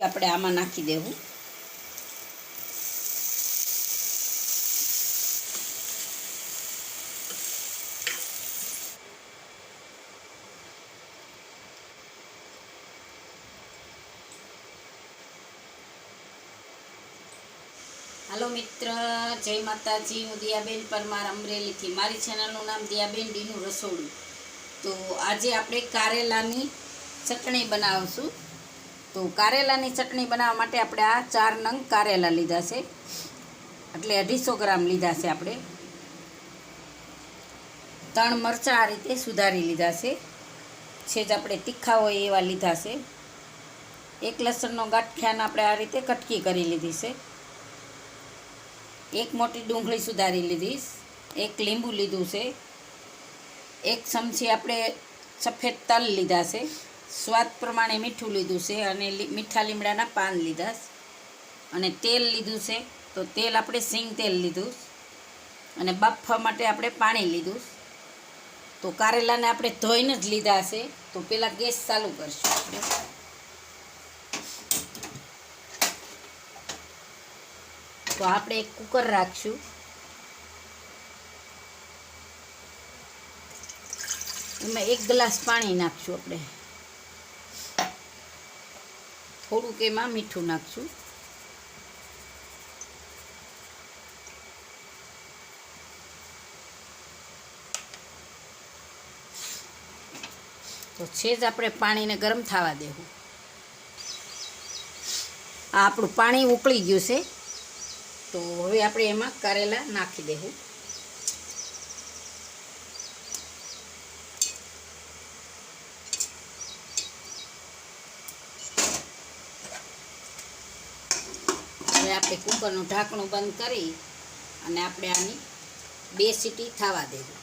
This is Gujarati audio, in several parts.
આપણે આમાં નાખી દેવું. હાલો મિત્ર, જય માતાજી. હું દિયાબેન પરમાર અમરેલીથી. મારી ચેનલનું નામ દિયાબેન ડીનું રસોડું. તો આજે આપણે કારેલાની ચટણી બનાવશું. તો કારેલાની ચટણી બનાવવા માટે આપણે આ ચાર નંગ કારેલા લીધા છે. એટલે અઢીસો ગ્રામ લીધા છે આપણે. ત્રણ મરચાં આ રીતે સુધારી લીધા છે. છે જ આપણે તીખા હોય એવા લીધા છે. એક લસણનો ગાંઠિયાને આપણે આ રીતે કટકી કરી લીધી છે. એક મોટી ડુંગળી સુધારી લીધી એક લીંબુ લીધું છે. એક ચમચી આપણે સફેદ તલ લીધા છે. સ્વાદ પ્રમાણે મીઠું લીધું છે અને મીઠા લીમડાના પાન લીધા અને તેલ લીધું છે. તો તેલ આપણે સિંગ તેલ લીધું અને બાફવા માટે આપણે પાણી લીધું તો કારેલાને આપણે ધોઈને જ લીધા છે. તો પહેલાં ગેસ ચાલુ કરશું આપણે. તો આપણે એક કુકર રાખશું. એમાં એક ગ્લાસ પાણી નાખશું આપણે. થોડુંક એમાં મીઠું નાખશું. તો છે જ આપણે પાણીને ગરમ થવા દેવું. આ આપણું પાણી ઉકળી ગયું છે. તો હવે આપણે એમાં કારેલા નાખી દેવું. હવે આપણે કુકરનું ઢાંકણું બંધ કરી અને આપણે આની બે સીટી થવા દેવું.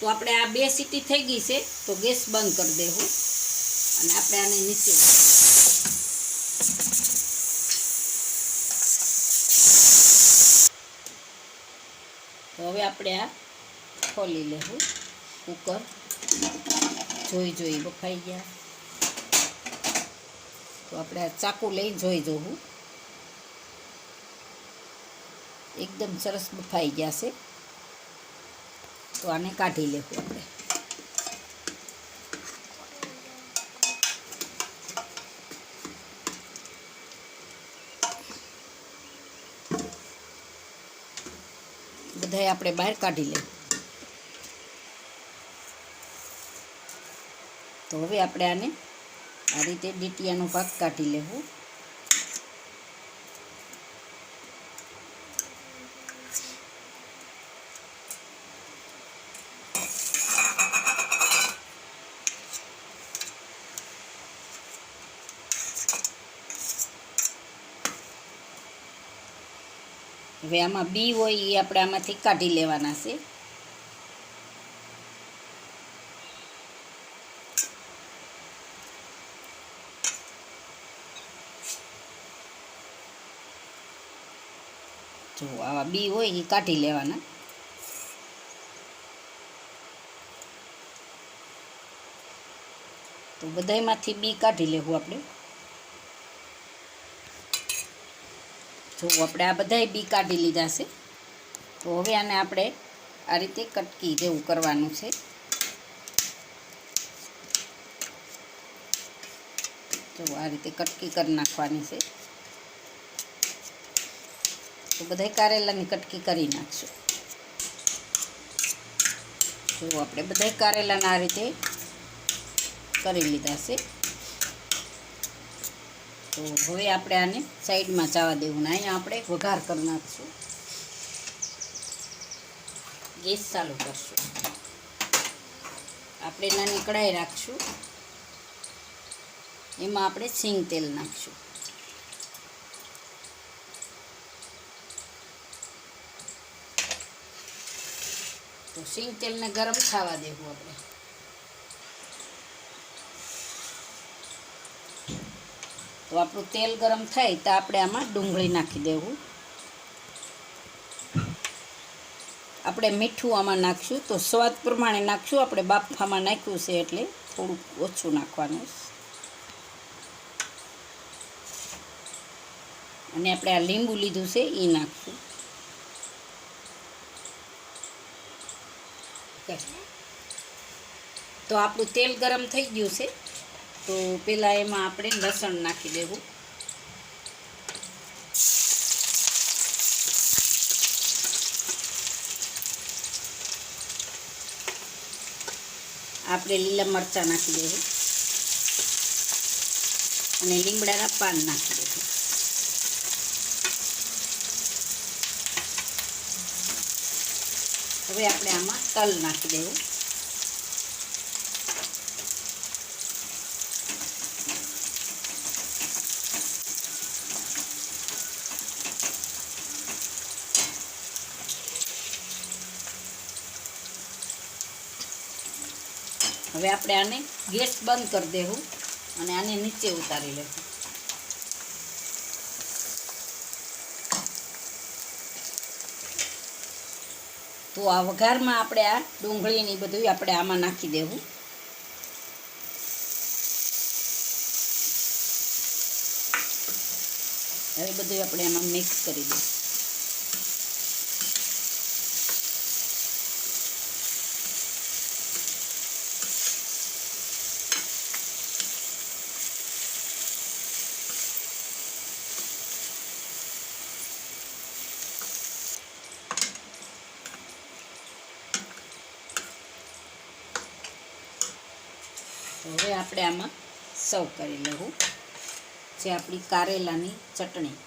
તો આપણે આ બે સીટી થઈ ગઈ છે, તો ગેસ બંધ કરી દેવું અને આપણે આને નીચે તો હવે આપણે આ ખોલી લેવું. કુકર જોઈ જોઈ બફાઈ ગયા. તો આપણે આ ચાકુ લઈ જોઈ જોવું. એકદમ સરસ બફાઈ ગયા છે. તો આને કાઢી લેવું આપણે. બધાય આપણે બહાર કાઢી લેવું તો હવે આપણે આને આ રીતે ડીટીયાનો ભાગ કાઢી લેવું. હવે આમાં બી હોય એ આપણે આમાંથી કાઢી લેવાના છે. જો, આવા બી હોય એ કાઢી લેવાના. તો બધાયમાંથી બી કાઢી લેવું આપણે. જો, આપણે આ બધાય બી કાઢી લીધા છે. તો હવે આને આપણે આ રીતે કટકી જેવું કરવાનું છે. તો આ રીતે કટકી કરી નાખવાની છે. તો બધાય કારેલાની કટકી કરી નાખશું. જો આપણે બધાય કારેલાના આ રીતે કરી લીધા છે. તો હવે આપણે આને સાઈડમાં જવા દેવું ને અહીંયા આપણે વઘાર કરી નાખશું. ગેસ ચાલુ કરશું. આપણે નાની કઢાઈ રાખશું. એમાં આપણે સિંગ તેલ નાખશું. તો સિંગ તેલને ગરમ થવા દેવું આપણે. તો આપણું તેલ ગરમ થાય તો આપણે આમાં ડુંગળી નાખી દેવું. આપણે મીઠું આમાં નાખશું તો સ્વાદ પ્રમાણે નાખશું. આપણે બાફામાં નાખ્યું છે એટલે થોડુંક ઓછું નાખવાનું. અને આપણે આ લીંબુ લીધું છે એ નાખશું. તો આપણું તેલ ગરમ થઈ ગયું છે. તો પહેલાં એમાં આપણે લસણ નાખી દેવું. આપણે લીલા મરચાં નાખી દેવું. અને લીમડાના પાન નાખી દેવું. હવે આપણે આમાં તલ નાખી દેવું. હવે આપણે આને ગેસ બંધ કરી દેવું અને આને નીચે ઉતારી લેવું. તો આ વઘારમાં આપણે આ ડુંગળીને બધું આપણે આમાં નાખી દેવું. હવે બધું આપણે આમાં મિક્સ કરી દઈએ હવે આપણે આમાં સર્વ કરી લેવું જે આપણી કારેલાની ચટણી.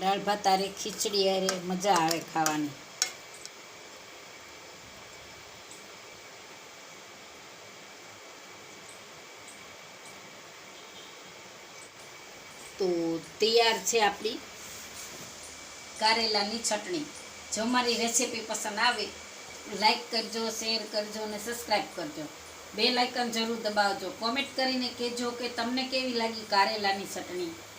દાળ ભાત આરે ખીચડી આરે મજા આવે ખાવાની. તો તૈયાર છે આપણી કારેલાની ચટણી. જો મારી રેસીપી પસંદ આવે લાઈક કરજો શેર કરજો અને સબસ્ક્રાઈબ કરજો. બે લાઇકન જરૂર દબાવજો. કોમેન્ટ કરીને કહેજો કે તમને કેવી લાગી કારેલાની ચટણી?